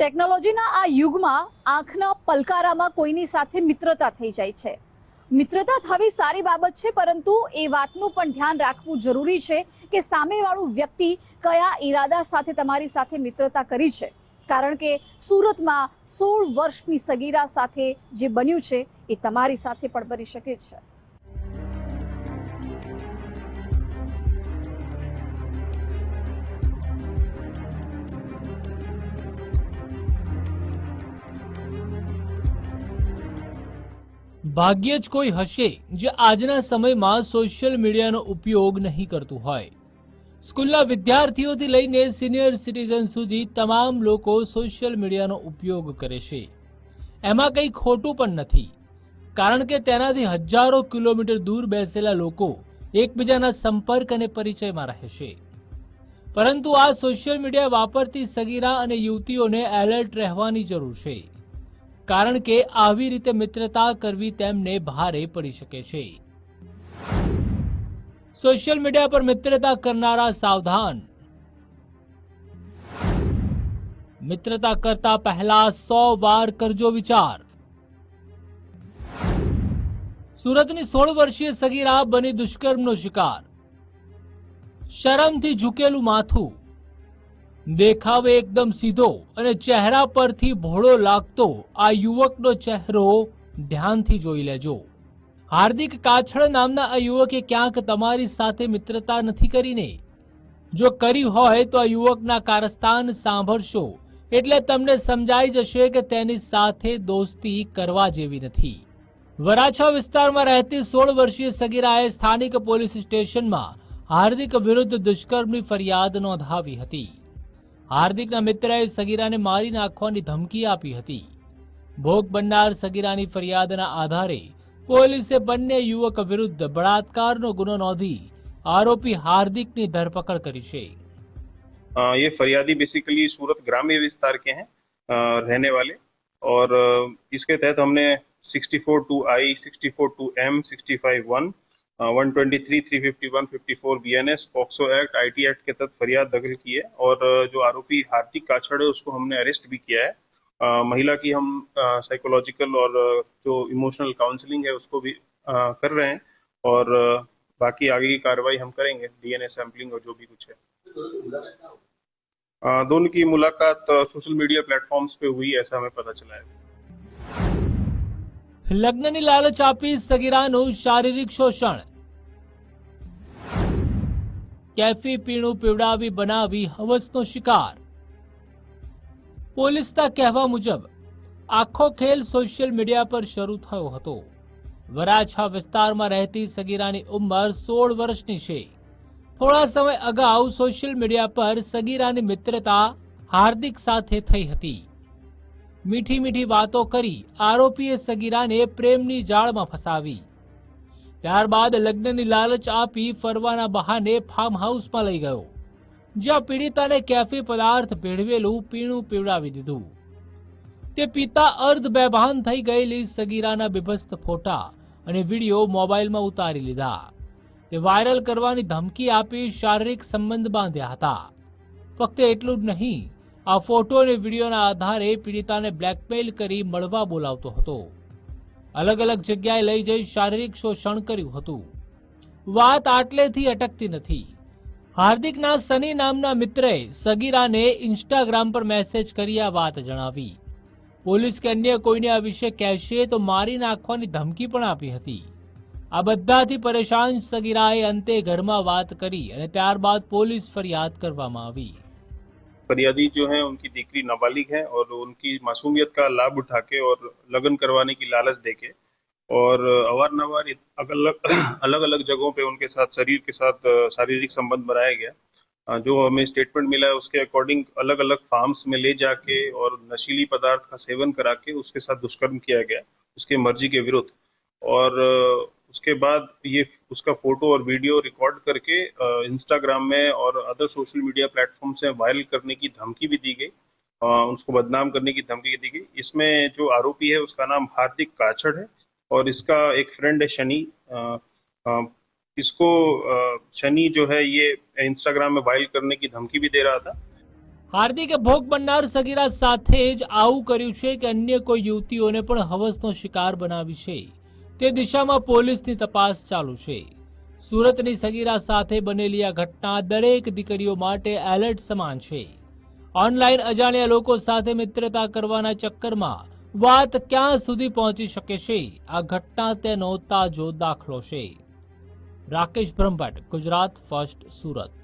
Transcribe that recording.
ટેકનોલોજીના આ યુગમાં આંખના પલકારામાં કોઈની સાથે મિત્રતા થઈ જાય છે. મિત્રતા થવી સારી બાબત છે, પરંતુ એ વાતનું પણ ધ્યાન રાખવું જરૂરી છે કે સામેવાળું વ્યક્તિ કયા ઈરાદા સાથે તમારી સાથે મિત્રતા કરી છે. કારણ કે સુરતમાં સોળ વર્ષની સગીરા સાથે જે બન્યું છે, એ તમારી સાથે પણ બની શકે છે. ભાગ્યે જ કોઈ હશે જે આજના સમયમાં સોશિયલ મીડિયાનો ઉપયોગ નહીં કરતું હોય. સ્કૂલના વિદ્યાર્થીઓથી લઈને સિનિયર સિટીઝન સુધી તમામ લોકો સોશિયલ મીડિયાનો ઉપયોગ કરે છે. એમાં કંઈ ખોટું પણ નથી. કારણ કે તેનાથી હજારો કિલોમીટર દૂર બેસેલા લોકો એકબીજાના સંપર્ક અને પરિચયમાં રહે છે. પરંતુ આ સોશિયલ મીડિયા વાપરતી સગીરા અને યુવતીઓને એલર્ટ રહેવાની જરૂર છે. કારણ કે આવી રીતે મિત્રતા કરવી તેમને ભારે પડી શકે છે. સોશિયલ મીડિયા પર મિત્રતા કરનારા સાવધાન. મિત્રતા કરતા પહેલા સો વાર કરજો વિચાર. સુરતની સોળ વર્ષીય સગીરા બની દુષ્કર્મનો શિકાર. શરમથી ઝૂકેલું માથું. દેખાવે એકદમ સીધો અને ચહેરા પરથી ભોળો લાગતો આ યુવકનો ચહેરો ધ્યાનથી જોઈ લેજો. હાર્દિક કાછળ નામના આ યુવકે ક્યાંક તમારી સાથે મિત્રતા નથી કરીને. જો કરી હોય તો આ યુવકના કારસ્તાન સાંભળશો. એટલે તમને સમજાઈ જશે કે તેની સાથે દોસ્તી કરવા જેવી નથી. વરાછા વિસ્તારમાં રહેતી સોળ વર્ષીય સગીરાએ સ્થાનિક પોલીસ સ્ટેશનમાં હાર્દિક વિરુદ્ધ દુષ્કર્મની ફરિયાદ નોંધાવી હતી. હાર્દિકના મિત્રએ સગીરાને મારી નાખવાની ધમકી આપી હતી ભોગ બનનાર સગીરાની ફરિયાદના આધારે પોલીસે બંને યુવક વિરુદ્ધ બળાત્કારનો ગુનો નોંધી આરોપી હાર્દિકની ધરપકડ કરી છે अ, ये फरियादी बेसिकली सूरत ग्राम्य विस्तार के हैं अ, रहने वाले और अ, इसके तहत हमने 64 two I 64 two M 65 one one twenty three three fifty one fifty four B N S POCSO act I T act के तहत फरियाद दखल की है और अ, जो आरोपी हार्दिक काछड़ है उसको हमने अरेस्ट भी किया है अ, महिला की हम साइकोलॉजिकल और अ, जो इमोशनल काउंसलिंग है उसको भी अ, कर रहे हैं और अ, बाकी आगे की कार्रवाई हम करेंगे डीएनए सैंपलिंग और जो भी कुछ है अ, दोनों की मुलाकात सोशल मीडिया प्लेटफॉर्म्स पे हुई ऐसा हमें पता चला है લગ્નની લાલચ આપી સગીરાનું શારીરિક શોષણ કેફી પીણું પીવડાવી બનાવી હવસનો શિકાર. પોલીસના કહેવા મુજબ, આખો ખેલ સોશિયલ મીડિયા પર શરૂ થયો હતો. વરાછા વિસ્તારમાં રહેતી સગીરાની ઉંમર સોળ વર્ષની છે. થોડા સમય અગાઉ સોશિયલ મીડિયા પર સગીરાની મિત્રતા હાર્દિક સાથે થઈ હતી. મીઠી મીઠી વાતો કરી આરોપીએ સગીરાને પ્રેમની જાળમાં ફસાવી. ત્યારબાદ લગ્નની લાલચ આપી ફરવાના બહાને ફાર્મ હાઉસમાં લઈ ગયો, જ્યાં પીડિતાને કેફી પદાર્થ ભેળવેલું પીણું પીવડાવી દીધું. તે પિતા અર્ધ બેભાન થઈ ગયેલી સગીરાના બિભસ્ત ફોટા અને વીડિયો મોબાઈલમાં ઉતારી લીધા. તે વાયરલ કરવાની ધમકી આપી શારીરિક સંબંધ બાંધ્યા હતા. ફક્ત એટલું જ નહીં, આ ફોટો અને વિડીયોના આધારે પીડિતાને બ્લેકમેલ કરી મળવા બોલાવતો હતો. અલગ અલગ જગ્યાએ લઈ જઈ શારીરિક શોષણ કર્યું હતું. વાત આટલેથી અટકતી નથી. હાર્દિકના સની નામના મિત્રએ સગીરાને ઇન્સ્ટાગ્રામ પર મેસેજ કરી આ વાત જણાવી. પોલીસ કે અન્ય કોઈને આ વિશે કહેશે તો મારી નાખવાની ધમકી પણ આપી હતી. આ બધાથી પરેશાન સગીરાએ અંતે ઘરમાં વાત કરી અને ત્યારબાદ પોલીસ ફરિયાદ કરવામાં આવી. फरियादी जो है, उनकी दीकरी नाबालिग है और उनकी मासूमियत का लाभ उठा के और लगन करवाने की लालच दे के और अवारनवार अलग अलग अलग जगहों पे उनके साथ, शरीर के साथ शारीरिक संबंध बनाया गया। जो हमें स्टेटमेंट मिला है, उसके अकॉर्डिंग अलग अलग फार्म्स में ले जाके और नशीली पदार्थ का सेवन करा के उसके साथ दुष्कर्म किया गया, उसके मर्ज़ी के विरुद्ध। और उसके बाद ये उसका फोटो और वीडियो रिकॉर्ड करके इंस्टाग्राम में और अदर सोशल मीडिया प्लेटफॉर्म से वायरल करने की धमकी भी दी गई अ, उसको बदनाम करने की धमकी दी गई इसमें जो आरोपी है उसका नाम हार्दिक काछड़ है और इसका एक फ्रेंड है शनि अ, अ, इसको अ, शनि जो है ये इंस्टाग्राम में वायरल करने की धमकी भी दे रहा था હાર્દિકે ભોગ બનનાર સગીરા સાથે જ આવું કર્યું છે કે અન્ય કોઈ યુવતીઓને પણ હવસનો શિકાર બનાવી છે તે દિશામાં પોલીસની તપાસ ચાલુ છે. સુરતની સગીરા સાથે બનેલી આ ઘટના દરેક દીકરીઓ માટે એલર્ટ સમાન છે. ઓનલાઈન અજાણ્યા લોકો સાથે મિત્રતા કરવાના ચક્કરમાં વાત ક્યાં સુધી પહોંચી શકે છે? આ ઘટના તેનો તાજો દાખલો છે. રાકેશ બ્રહ્મભટ્ટ, ગુજરાત, ફર્સ્ટ સુરત.